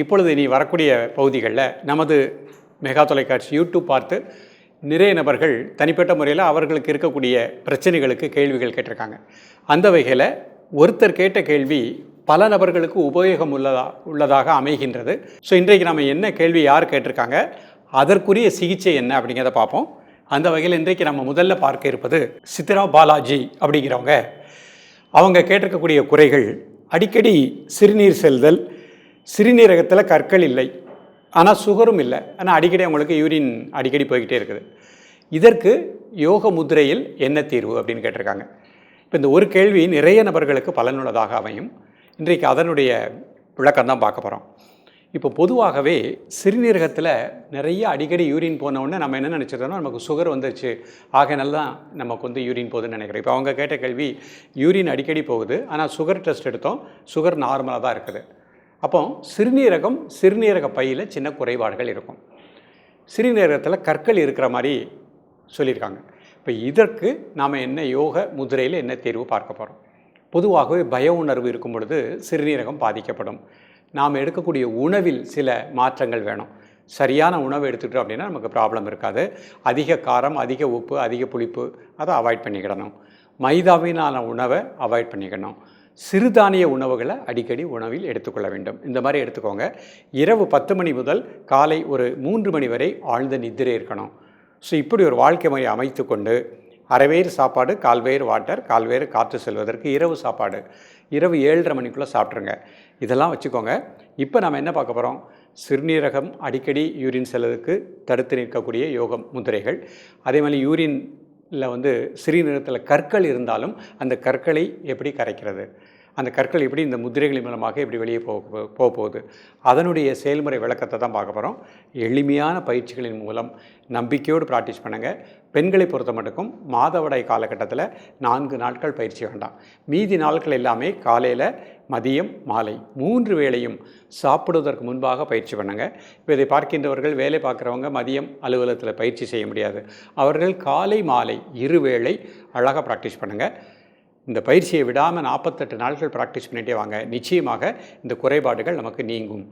இப்பொழுது இனி வரக்கூடிய பகுதிகளில் நமது மெகா தொலைக்காட்சி யூடியூப் பார்த்து நிறைய நபர்கள் தனிப்பட்ட முறையில் அவர்களுக்கு இருக்கக்கூடிய பிரச்சனைகளுக்கு கேள்விகள் கேட்டிருக்காங்க. அந்த வகையில் ஒருத்தர் கேட்ட கேள்வி பல நபர்களுக்கு உபயோகம் உள்ளதா உள்ளதாக அமைகின்றது. ஸோ இன்றைக்கு நம்ம என்ன கேள்வி யார் கேட்டிருக்காங்க அதற்குரிய சிகிச்சை என்ன அப்படிங்கிறத பார்ப்போம். அந்த வகையில் இன்றைக்கு நம்ம முதல்ல பார்க்க இருப்பது சித்ரா பாலாஜி அப்படிங்கிறவங்க. அவங்க கேட்டிருக்கக்கூடிய குறைகள் அடிக்கடி சிறுநீர் செல்தல் சிறுநீரகத்தில் கற்கள் இல்லை. ஆனால் சுகரும் இல்லை. ஆனால் அடிக்கடி அவங்களுக்கு யூரின் அடிக்கடி போய்கிட்டே இருக்குது. இதற்கு யோக முத்திரையில் என்ன தீர்வு அப்படின்னு கேட்டிருக்காங்க. இப்போ இந்த ஒரு கேள்வி நிறைய நபர்களுக்கு பலனுள்ளதாக அமையும். இன்றைக்கு அதனுடைய விளக்கம் தான் பார்க்க போகிறோம் இப்போ பொதுவாகவே சிறுநீரகத்தில் நிறைய அடிக்கடி யூரின் போனவுடனே நம்ம என்ன நினச்சிருந்தோம்னா நமக்கு சுகர் வந்துருச்சு. ஆகையினால தான் நமக்கு வந்து யூரின் போகுதுன்னு நினைக்கிறோம். இப்போ அவங்க கேட்ட கேள்வி யூரின் அடிக்கடி போகுது. ஆனால் சுகர் டெஸ்ட் எடுத்தோம். சுகர் நார்மலாக தான் இருக்குது. அப்போ சிறுநீரகம் சிறுநீரக பையில் சின்ன குறைபாடுகள் இருக்கும். சிறுநீரகத்தில் கற்கள் இருக்கிற மாதிரி சொல்லியிருக்காங்க. இப்போ இதற்கு நாம் என்ன யோக முதிரையில் என்ன தேர்வு பார்க்க போகிறோம் பொதுவாகவே பய உணர்வு இருக்கும் பொழுது சிறுநீரகம் பாதிக்கப்படும். நாம் எடுக்கக்கூடிய உணவில் சில மாற்றங்கள் வேணும். சரியான உணவு எடுத்துக்கிட்டோம் அப்படின்னா நமக்கு ப்ராப்ளம் இருக்காது. அதிக காரம் அதிக உப்பு அதிக புளிப்பு அதை அவாய்ட் பண்ணிக்கிடணும். மைதாவினான உணவை அவாய்ட் பண்ணிக்கணும். சிறுதானிய உணவுகளை அடிக்கடி உணவில் எடுத்துக்கொள்ள வேண்டும். இந்த மாதிரி எடுத்துக்கோங்க. இரவு பத்து மணி முதல் காலை ஒரு மூன்று மணி வரை ஆழ்ந்த நிதிரை இருக்கணும். ஸோ இப்படி ஒரு வாழ்க்கை முறை அமைத்து கொண்டு அரைவேறு சாப்பாடு கால்வேறு வாட்டர் கால்வேறு காற்று செல்வதற்கு இரவு சாப்பாடு. இரவு ஏழரை மணிக்குள்ளே சாப்பிட்ருங்க. இதெல்லாம் வச்சுக்கோங்க. இப்போ நம்ம என்ன பார்க்க போகிறோம்? சிறுநீரகம் அடிக்கடி யூரின் செல்வதற்கு தடுத்து நிற்கக்கூடிய யோகம் முதிரைகள் அதே மாதிரி யூரின் இல்லை வந்து சிறுநீரகத்தில் கற்கள் இருந்தாலும் அந்த கற்களை எப்படி கரைக்கிறது? அந்த கற்கள் எப்படி இந்த முதிரைகளின் மூலமாக எப்படி வெளியே போக போக போகுது அதனுடைய செயல்முறை விளக்கத்தை தான் பார்க்க போகிறோம் எளிமையான பயிற்சிகளின் மூலம் நம்பிக்கையோடு ப்ராக்டிஸ் பண்ணுங்கள் பெண்களை பொறுத்த மட்டுக்கும் மாதவிடாய் காலகட்டத்தில் நான்கு நாட்கள் பயிற்சி வேண்டாம். மீதி நாட்கள் எல்லாமே காலையில் மதியம் மாலை. மூன்று வேளையும் சாப்பிடுவதற்கு முன்பாக பயிற்சி பண்ணுங்கள் இப்போ இதை பார்க்கின்றவர்கள் வேலை பார்க்குறவங்க மதியம் அலுவலகத்தில் பயிற்சி செய்ய முடியாது. அவர்கள் காலை மாலை இரு வேளை அழகாக ப்ராக்டிஸ் பண்ணுங்கள் இந்த பயிற்சியை விடாமல் நாற்பத்தெட்டு நாட்கள் ப்ராக்டிஸ் பண்ணிகிட்டே வாங்க. நிச்சயமாக இந்த குறைபாடுகள் நமக்கு நீங்கும்.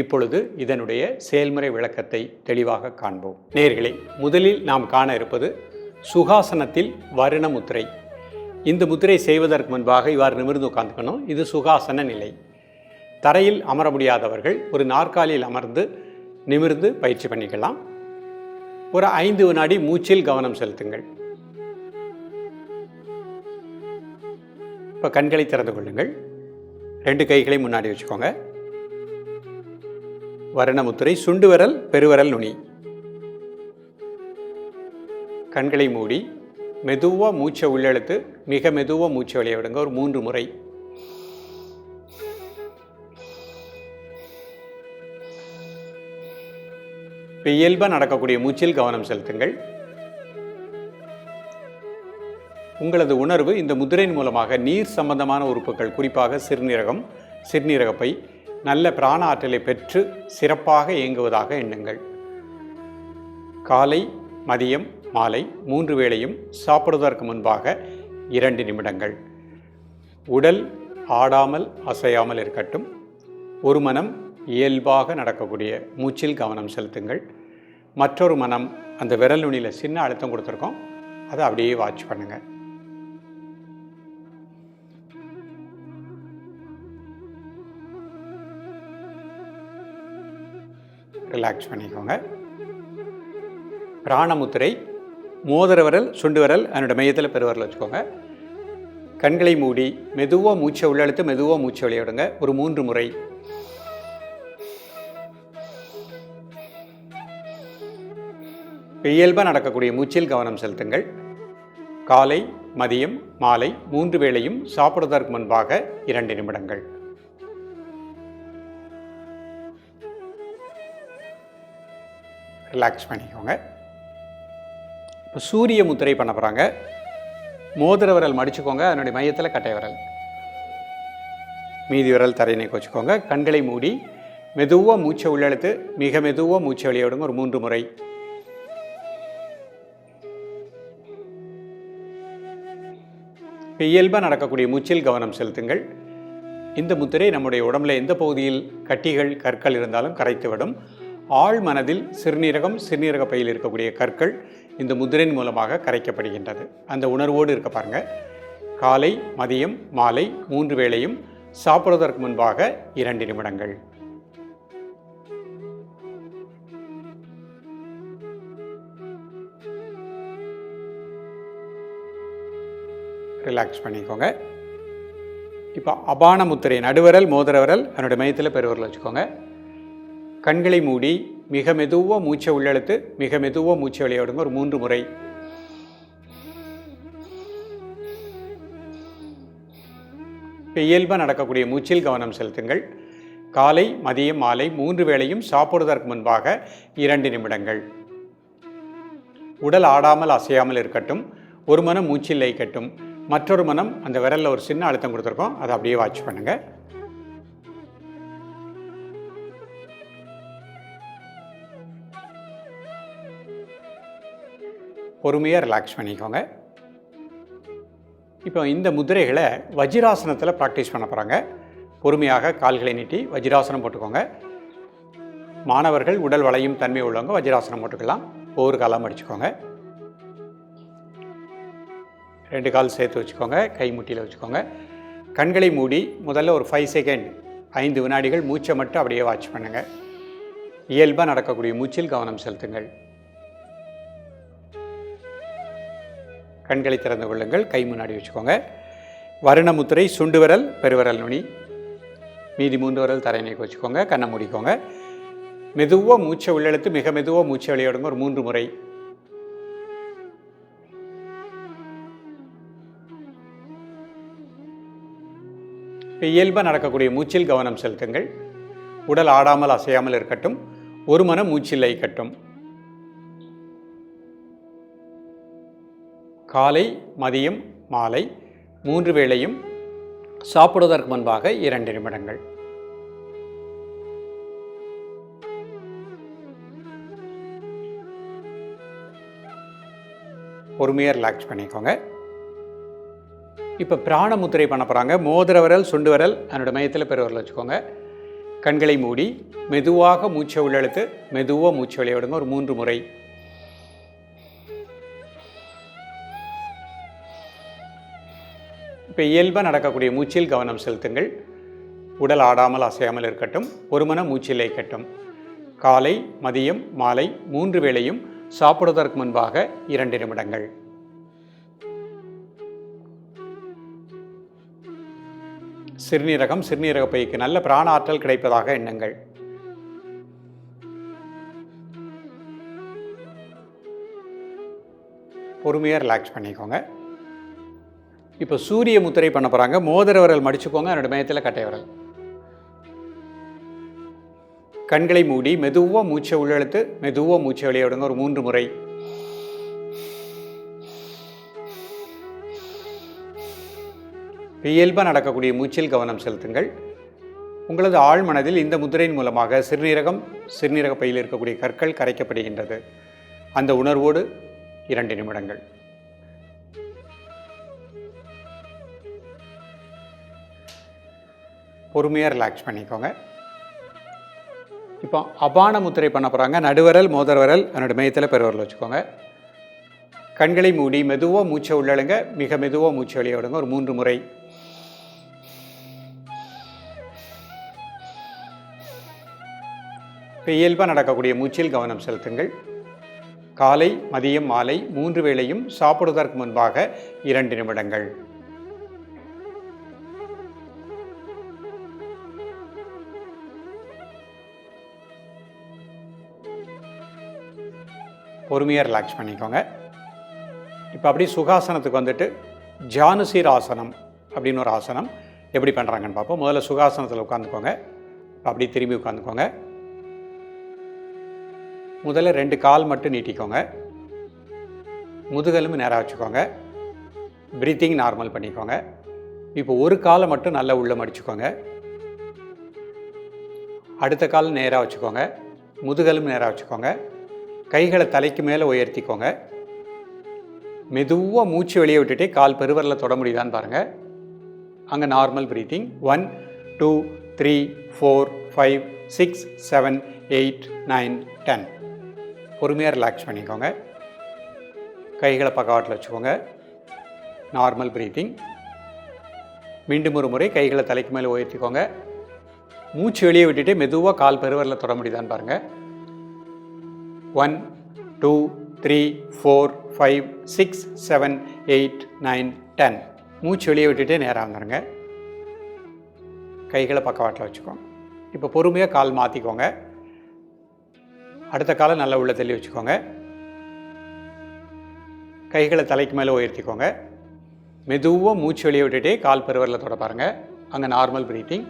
இப்பொழுது இதனுடைய செயல்முறை விளக்கத்தை தெளிவாக காண்போம். நேர்களை முதலில் நாம் காண இருப்பது சுகாசனத்தில் வருண முத்திரை. இந்த முத்திரை செய்வதற்கு முன்பாக இவ்வாறு நிமிர்ந்து உட்காந்துக்கணும் இது சுகாசன நிலை. தரையில் அமர முடியாதவர்கள் ஒரு நாற்காலியில் அமர்ந்து நிமிர்ந்து பயிற்சி பண்ணிக்கலாம். ஒரு ஐந்து வினாடி மூச்சில் கவனம் செலுத்துங்கள். இப்போ கண்களை திறந்து கொள்ளுங்கள். ரெண்டு கைகளை முன்னாடி வச்சுக்கோங்க. வர்ணமுத்திரை சுண்டு விரல் பெருவரல் நுனி. கண்களை மூடி மெதுவாக மூச்சை உள்ளெழுத்து மிக மெதுவாக மூச்சை வெளியே விடுங்க. ஒரு மூன்று முறை. இப்போ இயல்பாக நடக்கக்கூடிய மூச்சில் கவனம் செலுத்துங்கள். உங்களது உணர்வு இந்த முதிரையின் மூலமாக நீர் சம்பந்தமான உறுப்புகள் குறிப்பாக சிறுநீரகம் சிறுநீரகப்பை நல்ல பிராண ஆற்றலை பெற்று சிறப்பாக இயங்குவதாக எண்ணுங்கள். காலை மதியம் மாலை மூன்று வேளையும் சாப்பிடுவதற்கு முன்பாக இரண்டு நிமிடங்கள். உடல் ஆடாமல் அசையாமல் இருக்கட்டும். ஒரு மனம் இயல்பாக நடக்கக்கூடிய மூச்சில் கவனம் செலுத்துங்கள். மற்றொரு மனம் அந்த விரல் நுனியில் சின்ன அழுத்தம் கொடுத்துருக்கோம். அதை அப்படியே வாட்ச் பண்ணுங்கள் ரிலாக்ஸ் பண்ணிக்கோங்க. பிராணமுத்திரை மோதிர விரல் சுண்டு விரல் அதனோட மையத்தில் பெருவரில் வச்சுக்கோங்க. கண்களை மூடி மெதுவாக மூச்சை உள்ளெழுத்து மெதுவாக மூச்சை விளையாடுங்க ஒரு மூன்று முறை. இயல்பாக நடக்கக்கூடிய மூச்சில் கவனம் செலுத்துங்கள். காலை மதியம் மாலை மூன்று வேளையும் சாப்பிடுவதற்கு முன்பாக இரண்டு நிமிடங்கள். ரிலாக்ஸ் பண்ணிக்கோங்க. இப்போ சூரிய முத்திரை பண்ண போகிறாங்க மோதிர விரல் மடிச்சுக்கோங்க. அதனுடைய மையத்தில் கட்டை விரல். மீதி விரல் தரையினை வச்சுக்கோங்க கண்களை மூடி மெதுவாக மூச்சை உள்ளெழுத்து மிக மெதுவாக மூச்சை வெளியிடுங்க ஒரு மூன்று முறை. இயல்பாக நடக்கக்கூடிய மூச்சில் கவனம் செலுத்துங்கள். இந்த முத்திரை நம்முடைய உடம்புல எந்த பகுதியில் கட்டிகள் கற்கள் இருந்தாலும் கரைத்துவிடும். ஆழ் மனதில் சிறுநீரகம் சிறுநீரக பையில் இருக்கக்கூடிய கற்கள் இந்த முதிரின் மூலமாக கரைக்கப்படுகின்றது. அந்த உணர்வோடு இருக்க பாருங்க. காலை மதியம் மாலை மூன்று வேளையும் சாப்பிடுவதற்கு முன்பாக இரண்டு நிமிடங்கள். ரிலாக்ஸ் பண்ணிக்கோங்க. இப்போ அபான முத்திரை நடுவரல் மோதிர விரல் மையத்தில் பெருவரல் வச்சுக்கோங்க. கண்களை மூடி மிக மெதுவாக மூச்சை உள்ளெழுத்து மிக மெதுவாக மூச்சை விளையாடுங்க. ஒரு மூன்று முறை. இப்போ இயல்பாக நடக்கக்கூடிய மூச்சில் கவனம் செலுத்துங்கள். காலை மதியம் மாலை மூன்று வேளையும் சாப்பிடுவதற்கு முன்பாக இரண்டு நிமிடங்கள். உடல் ஆடாமல் அசையாமல் இருக்கட்டும். ஒரு மனம் மூச்சில் லைக்கட்டும் மற்றொரு மனம் அந்த விரலில் ஒரு சின்ன அழுத்தம் கொடுத்துருக்கோம். அதை அப்படியே வாட்ச் பண்ணுங்கள் பொறுமையாக ரிலாக்ஸ் பண்ணிக்கோங்க. இப்போ இந்த முதிரைகளை வஜ்ராசனத்தில் ப்ராக்டிஸ் பண்ண போகிறாங்க பொறுமையாக கால்களை நீட்டி வஜ்ராசனம் போட்டுக்கோங்க. மாணவர்கள் உடல் வளையும் தன்மை உள்ளவங்க வஜ்ராசனம் போட்டுக்கலாம். ஒவ்வொரு காலம் அடிச்சுக்கோங்க. ரெண்டு கால் சேர்த்து வச்சுக்கோங்க. கை முட்டியில் வச்சுக்கோங்க. கண்களை மூடி முதல்ல ஒரு ஃபைவ் செகண்ட் ஐந்து வினாடிகள் மூச்சை மட்டும் அப்படியே வாட்ச் பண்ணுங்கள் இயல்பாக நடக்கக்கூடிய மூச்சில் கவனம் செலுத்துங்கள். கண்களை திறந்து கொள்ளுங்கள். கை முன்னாடி வச்சுக்கோங்க. வருணமுத்திரை சுண்டு விரல் பெருவிரல் நுனி. மீதி மூன்று விரல் தரையினைக்கு வச்சுக்கோங்க. கண்ணை மூடிக்கோங்க. மெதுவாக மூச்சை உள்ளெழுத்து மிக மெதுவாக மூச்சை வெளியிடுங்க. ஒரு மூன்று முறை. இயல்பாக நடக்கக்கூடிய மூச்சில் கவனம் செலுத்துங்கள். உடல் ஆடாமல் அசையாமல் இருக்கட்டும். ஒரு மனம் மூச்சில் கட்டும் காலை மதியம் மாலை மூன்று வேளையும் சாப்பிடுவதற்கு முன்பாக இரண்டு நிமிடங்கள். பொறுமையாக ரிலாக்ஸ் பண்ணிக்கோங்க. இப்போ பிராண முத்திரை பண்ண போகிறாங்க மோதிர விரல் சுண்டு விரல் என்னோடய மையத்தில் பெருவரல் வச்சுக்கோங்க. கண்களை மூடி மெதுவாக மூச்சை உள்ளெழுத்து மெதுவாக மூச்சை விளையாடுங்க ஒரு மூன்று முறை இப்போ இயல்பாக நடக்கக்கூடிய மூச்சில் கவனம் செலுத்துங்கள். உடல் ஆடாமல் அசையாமல் இருக்கட்டும். ஒரு மன மூச்சில் இருக்கட்டும் காலை மதியம் மாலை மூன்று வேளையும் சாப்பிடுவதற்கு முன்பாக இரண்டு நிமிடங்கள். சிறுநீரகம் சிறுநீரக பைக்கு நல்ல பிராண ஆற்றல் கிடைப்பதாக எண்ணுங்கள். பொறுமையாக ரிலாக்ஸ் பண்ணிக்கோங்க. இப்போ சூரிய முத்திரை பண்ண போகிறாங்க மோதிர விரல் மடிச்சுக்கோங்க. என்னோட மையத்தில் கட்டை விரல். கண்களை மூடி மெதுவாக மூச்சை உள்ளெழுத்து மெதுவாக மூச்சை வெளியிடுங்க ஒரு மூன்று முறை. இயல்பாக நடக்கக்கூடிய மூச்சில் கவனம் செலுத்துங்கள். உங்களது ஆழ்மனதில் இந்த முதிரையின் மூலமாக சிறுநீரகம் சிறுநீரக பையில் இருக்கக்கூடிய கற்கள் கரைக்கப்படுகின்றது. அந்த உணர்வோடு இரண்டு நிமிடங்கள். பொறுமையாக ரிலாக்ஸ் பண்ணிக்கோங்க. இப்போ அபான முத்திரை பண்ண போகிறாங்க நடுவரல் மோதர்வரல் விரல் அதனோட மையத்தில் பெருவரல் வச்சுக்கோங்க. கண்களை மூடி மெதுவாக மூச்சை உள்ளழுங்க. மிக மெதுவாக மூச்சை வெளியே விடுங்க. ஒரு மூன்று முறை. இப்போ இயல்பாக நடக்கக்கூடிய மூச்சில் கவனம் செலுத்துங்கள். காலை மதியம் மாலை மூன்று வேளையும் சாப்பிடுவதற்கு முன்பாக இரண்டு நிமிடங்கள். பொறுமையாக ரிலாக்ஸ் பண்ணிக்கோங்க. இப்போ அப்படியே சுகாசனத்துக்கு வந்துட்டு ஜானுசீர் ஆசனம் அப்படின்னு ஒரு ஆசனம் எப்படி பண்ணுறாங்கன்னு பார்ப்போம். முதல்ல சுகாசனத்தில் உட்காந்துக்கோங்க அப்படி திரும்பி உட்காந்துக்கோங்க முதல்ல ரெண்டு கால் மட்டும் நீட்டிக்கோங்க. முதுகெலும்பு நேராக வச்சுக்கோங்க. ப்ரீத்திங் நார்மல் பண்ணிக்கோங்க. இப்போ ஒரு காலை மட்டும் நல்லா உள்ளே மடிச்சுக்கோங்க. அடுத்த கால் நேராக வச்சுக்கோங்க. முதுகெலும்பு நேராக வச்சுக்கோங்க. கைகளை தலைக்கு மேலே உயர்த்திக்கோங்க. மெதுவாக மூச்சு வெளியே விட்டுட்டே கால் பெருவரில் தொட முடியுதான்னு பாருங்கள் அங்கே normal breathing one two three four five six seven eight nine ten பொறுமையாக ரிலாக்ஸ் பண்ணிக்கோங்க. கைகளை பக்கவாட்டில் வச்சுக்கோங்க. நார்மல் ப்ரீத்திங் மீண்டும் ஒரு முறை கைகளை தலைக்கு மேலே உயர்த்திக்கோங்க. மூச்சு வெளியே விட்டுட்டு மெதுவாக கால் பெருவரில் தொட முடியுதான்னு பாருங்கள் one two three four five six seven eight nine ten. மூச்சு வெளியே விட்டுட்டே நேராக வந்துடுங்க கைகளை பக்கவாட்டில் வச்சுக்கோங்க இப்போ பொறுமையாக கால் மாற்றிக்கோங்க அடுத்த காலை நல்லா உள்ள தள்ளி வச்சுக்கோங்க. கைகளை தலைக்கு மேலே உயர்த்திக்கோங்க. மெதுவாக மூச்சு வெளியே விட்டுட்டே கால் பெருவரில் தொட பாருங்கள் அங்கே normal breathing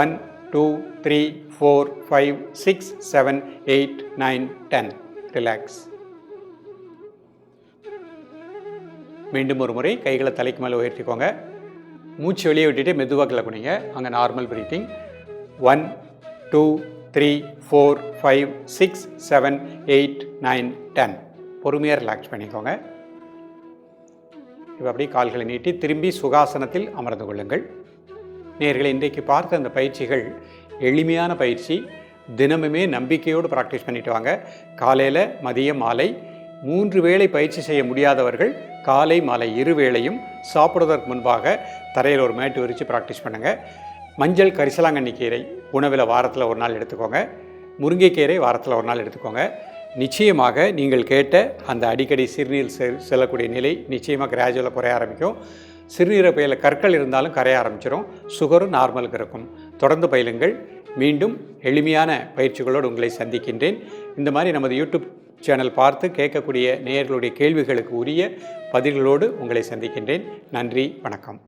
one two three four five six seven eight nine ten. Relax மீண்டும் ஒரு முறை கைகளை தலைக்கு மேலே உயர்த்திக்கோங்க. மூச்சு வெளியே விட்டுட்டு மெதுவாக கிள குனிங்க. அங்கே normal breathing one two three four five six seven eight nine ten பொறுமையாக ரிலாக்ஸ் பண்ணிக்கோங்க. இப்போ அப்படியே கால்களை நீட்டி திரும்பி சுகாசனத்தில் அமர்ந்து கொள்ளுங்கள். நேர்களை இன்றைக்கு பார்த்த அந்த பயிற்சிகள் எளிமையான பயிற்சி. தினமுமே நம்பிக்கையோடு ப்ராக்டிஸ் பண்ணிட்டு வாங்க. காலையில் மதியம் மாலை மூன்று வேளை பயிற்சி செய்ய முடியாதவர்கள் காலை மாலை இரு வேளையும் சாப்பிடுவதற்கு முன்பாக தரையில் ஒரு மேட்டு விரித்து ப்ராக்டிஸ் பண்ணுங்கள் மஞ்சள் கரிசலாங்கண்ணி கீரை உணவில் வாரத்தில் ஒரு நாள் எடுத்துக்கோங்க. முருங்கைக்கீரை வாரத்தில் ஒரு நாள் எடுத்துக்கோங்க. நிச்சயமாக நீங்கள் கேட்ட அந்த அடிக்கடி சிறுநீர் செ- செல்லக்கூடிய நிலை நிச்சயமாக கிராஜுவலாக குறைய ஆரம்பிக்கும். சிறுநீரப்பையில் கற்கள் இருந்தாலும் கரைய ஆரம்பிச்சிடும் சுகரும் நார்மலுக்கு இருக்கும். தொடர்ந்து பயிலுங்கள். மீண்டும் எளிமையான பயிற்சிகளோடு உங்களை சந்திக்கின்றேன். இந்த மாதிரி நமது யூடியூப் சேனல் பார்த்து கேட்கக்கூடிய நேயர்களுடைய கேள்விகளுக்கு உரிய பதில்களோடு உங்களை சந்திக்கின்றேன். நன்றி வணக்கம்.